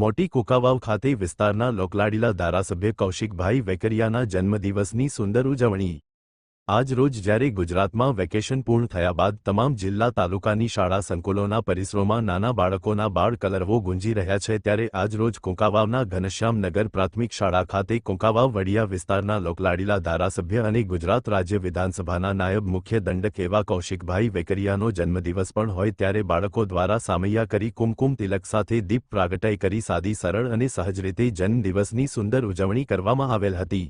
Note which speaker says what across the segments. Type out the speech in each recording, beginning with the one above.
Speaker 1: મોટી કુકાવાવ ખાતે વિસ્તારના લોકલાડીલા ધારાસભ્ય કૌશિકભાઈ વેકરિયાના જન્મદિવસની સુંદર ઉજવણી. આજ રોજ જ્યારે ગુજરાતમાં વેકેશન પૂર્ણ થયા બાદ તમામ જિલ્લા તાલુકાની શાળા સંકુલોના પરિસરોમાં નાના બાળકોના બાળ કલરવો ગુંજી રહ્યા છે, ત્યારે આજ રોજ કુંકાવાવના ઘનશ્યામનગર પ્રાથમિક શાળા ખાતે કુંકાવાવ વડિયા વિસ્તારના લોકલાડીલા ધારાસભ્ય અને ગુજરાત રાજ્ય વિધાનસભાના નાયબ મુખ્ય દંડક એવા કૌશિકભાઈ વેકરિયાનો જન્મદિવસ પણ હોય ત્યારે બાળકો દ્વારા સામૈયા કરી કુમકુમ તિલક સાથે દીપ પ્રાગટય કરી સાદી, સરળ અને સહજ રીતે જન્મદિવસની સુંદર ઉજવણી કરવામાં આવેલ હતી.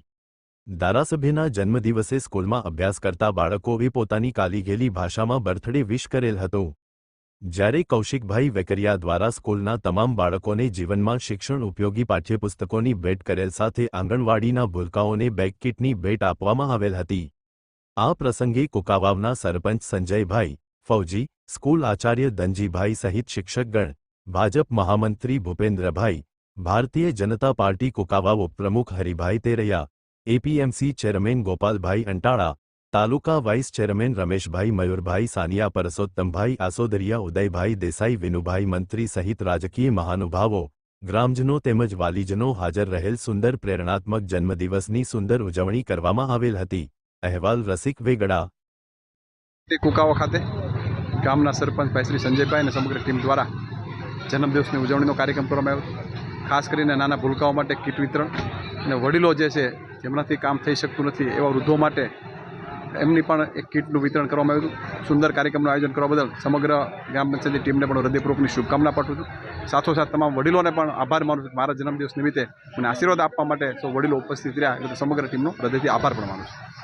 Speaker 1: ધારાસભ્યના જન્મદિવસે સ્કૂલમાં અભ્યાસ કરતા બાળકોએ પોતાની કાલીઘેલી ભાષામાં બર્થડે વિશ કરેલ હતો. જ્યારે કૌશિકભાઈ વેકરિયા દ્વારા સ્કૂલના તમામ બાળકોને જીવનમાં શિક્ષણ ઉપયોગી પાઠ્યપુસ્તકોની ભેટ કરેલ સાથે આંગણવાડીના ભૂલકાઓને બેગ ભેટ આપવામાં આવેલ હતી. આ પ્રસંગે કુકાવાવના સરપંચ સંજયભાઈ ફૌજી, સ્કૂલ આચાર્ય ધનજીભાઈ સહિત શિક્ષકગણ, ભાજપ મહામંત્રી ભૂપેન્દ્રભાઈ, ભારતીય જનતા પાર્ટી કુકાવાવ ઉપપ્રમુખ Haribhai Teraiya APMC chairman Gopalbhai Antala taluka vice chairman Rameshbhai Mayurbhai Saniya Parsottambhai Asodariya Udaybhai Desai Vinubhai મંત્રી સહિત રાજકીય મહાનુભાવો ગ્રામજનો તેમજ વાલીજનો હાજર રહેલ સુંદર પ્રેરણાત્મક જન્મદિવસની સુંદર ઉજવણી કરવામાં આવેલ હતી અહેવાલ રસિક વેગડા
Speaker 2: તે કુકાવા ખાતે ગામના સરપંચ ભાઈ શ્રી સંજયભાઈ અને સમગ્ર ટીમ દ્વારા જન્મદિવસની ઉજવણીનો કાર્યક્રમ કરવામાં આવ્યો. ખાસ કરીને નાના ભૂલકાઓ માટે કીટ વિતરણ અને વડીલો જે છે જેમનાથી કામ થઈ શકતું નથી એવા વૃદ્ધો માટે એમની પણ એક કીટનું વિતરણ કરવામાં આવ્યું સુંદર કાર્યક્રમનું આયોજન કરવા બદલ સમગ્ર ગ્રામ પંચાયતની ટીમને પણ હૃદયપૂર્વકની શુભકામના પાઠવું છું. સાથોસાથ તમામ વડીલોને પણ આભાર માનું છું મારા જન્મદિવસ નિમિત્તે મને આશીર્વાદ આપવા માટે સૌ વડીલો ઉપસ્થિત રહ્યા. એટલે સમગ્ર ટીમનો હૃદયથી આભાર પણ માનું છું.